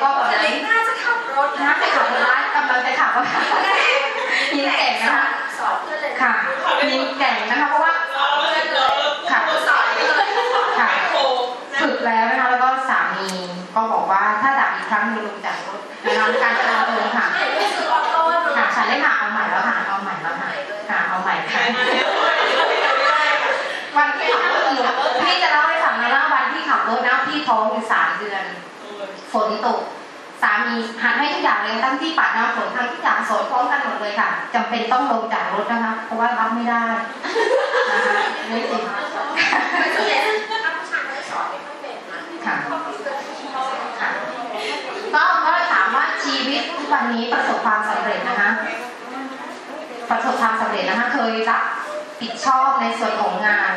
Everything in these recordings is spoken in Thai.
แล้วก็ตอนเล็นี้กน่าจะขับรถน่าจะขับรถได้กำลังจะขับรถยิงเก่งนะคะสอบเพื่อนเลยค่ะยิงเก่งนะคะเพราะว่าเพื่อนเลยขับรถสอบเลยค่ะฝึกแล้วนะคะแล้วก็สามีก็บอกว่าถ้าดับอีกครั้งจะลงจากรถนะคะการจราจรค่ะไม่ซื้อออโต้ดูค่ะใช่ได้ค่ะเอาใหม่แล้วค่ะเอาใหม่แล้วค่ะค่ะเอาใหม่ค่ะวันที่ขับรถหนูพี่จะเล่าให้ฟังนะว่าวันที่ขับรถนะพี่ท้องอยู่สามเดือน ฝนตกสามีหันให้ทุกอย่างเลยตั้งที่ปัดน้ำฝนทั้งทุกอย่างสอนพร้อมกันหมดเลยค่ะจำเป็นต้องลงจากรถนะคะเพราะว่ารับไม่ได้นะคะนี่จริงไม่ส่วนใหญ่ถ้าผู้ชายไม่ได้สอนไม่ค่อยเป็นนะค่ะเขาเป็นเพื่อนที่ชอบค่ะก็ก็ถามว่าชีวิตทุกวันนี้ประสบความสำเร็จนะคะ ประสบความสำเร็จนะคะ เคยรับผิดชอบในส่วนของงาน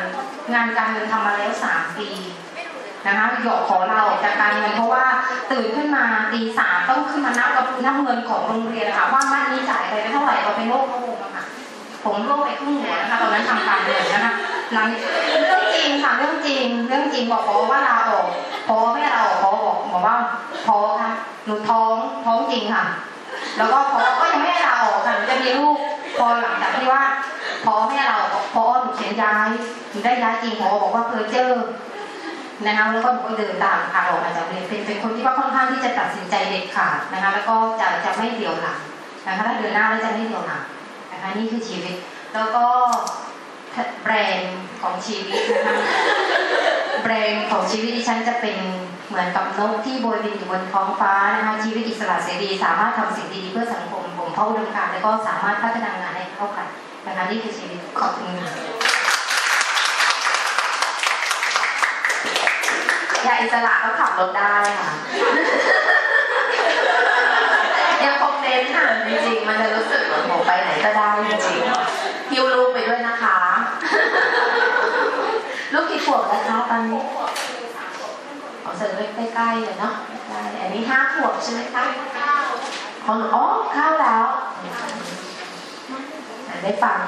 งานการเงินทำมาแล้วสามปีไม่รู้เลยนะคะหยอกขอเราออกจากการเงินเพราะว่า ตื่นขึ้นมาตีสามต้องขึ้นมานับกับนับเงินของโรงเรียนนะคะว่าบ้านนี้จ่ายไปเท่าไหร่เราไปโลกพระวงศ์อะค่ะผมโลกไปครึ่งหัวนะคะตอนนั้นทำการเงินนะคะหลังเรื่องจริงค่ะเรื่องจริง เรื่องจริงบอกพอว่าลาออกพอไม่ลาออกพอบอกบอกว่าพอค่ะหนูท้องท้องจริงค่ะ แล้วก็พอก็ยังไม่ได้ลาออกค่ะหนูจะมีลูกพอหลังจากที่ว่าพอไม่ได้ลาออกพอหนูเขียนย้ายหนูได้ย้ายจริงพอบอกว่าเพอเจอร์ นะคะแล้วก็หนูก็เดินตามทางออกมาจากเรียนเป็นเป็นคนที่ว่าค่อนข้างที่จะตัดสินใจเด็ดขาดนะคะแล้วก็จะจะไม่เดี่ยวหลังนะคะถ้าเดินหน้าแล้วจะไม่เดี่ยวหลังนะคะนี่คือชีวิต แล้วก็แบรนด์ของชีวิตนะคะแบรนด์ของชีวิตดิฉันจะเป็นเหมือนกับนกที่โบยบินอยู่บนท้องฟ้านะคะชีวิตอิสระเสรีสามารถทำสิ่งดีๆเพื่อสังคมผมเพาะอุดมการแล้วก็สามารถพัฒนางานให้เข้ากันนะคะนี่คือชีวิตขอบคุณค่ะ ยาอิสระก็ขับรถได้ค่ะ ยังคงเน้นค่ะจริงๆ มันจะรู้สึกเหมือนผมไปไหนก็ได้จริงๆฮิวลูกไปด้วยนะคะ ลูกกี่ขวบแล้วคะตอนนี้ขอเสริมใกล้ๆเลยเนาะใกล้ๆอันนี้ห้าขวบใช่ไหมคะของหนูอ๋อเข้าแล้วได้ฟัง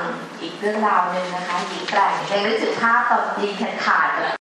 อีกเรื่องราวหนึ่งนะคะหญิงแกร่งยังนึกถึงภาพตอนดีแขนขาดกับ